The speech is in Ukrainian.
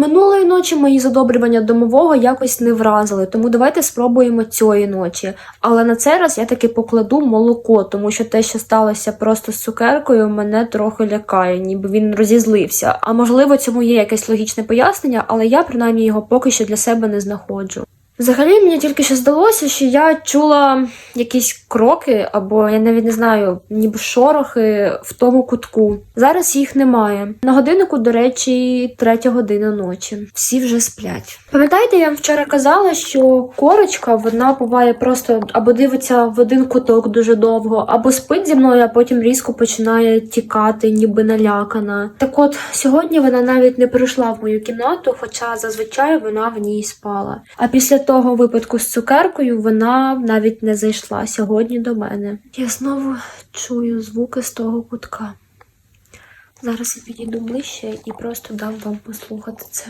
Минулої ночі мої задобрювання домового якось не вразили, тому давайте спробуємо цієї ночі. Але на цей раз я таки покладу молоко, тому що те, що сталося просто з цукеркою, мене трохи лякає, ніби він розізлився. А можливо, цьому є якесь логічне пояснення, але я принаймні його поки що для себе не знаходжу. Взагалі мені тільки що здалося, що я чула якісь кроки, або я навіть не знаю, ніби шорохи в тому кутку. Зараз їх немає. На годиннику, до речі, третя година ночі. Всі вже сплять. Пам'ятаєте, я вам вчора казала, що корочка вона буває просто або дивиться в один куток дуже довго, або спить зі мною, а потім різко починає тікати, ніби налякана. Так от сьогодні вона навіть не прийшла в мою кімнату, хоча зазвичай вона в ній спала. А після того випадку з цукеркою вона навіть не зайшла сьогодні до мене. Я знову чую звуки з того кутка. Зараз я підійду ближче і просто дам вам послухати це.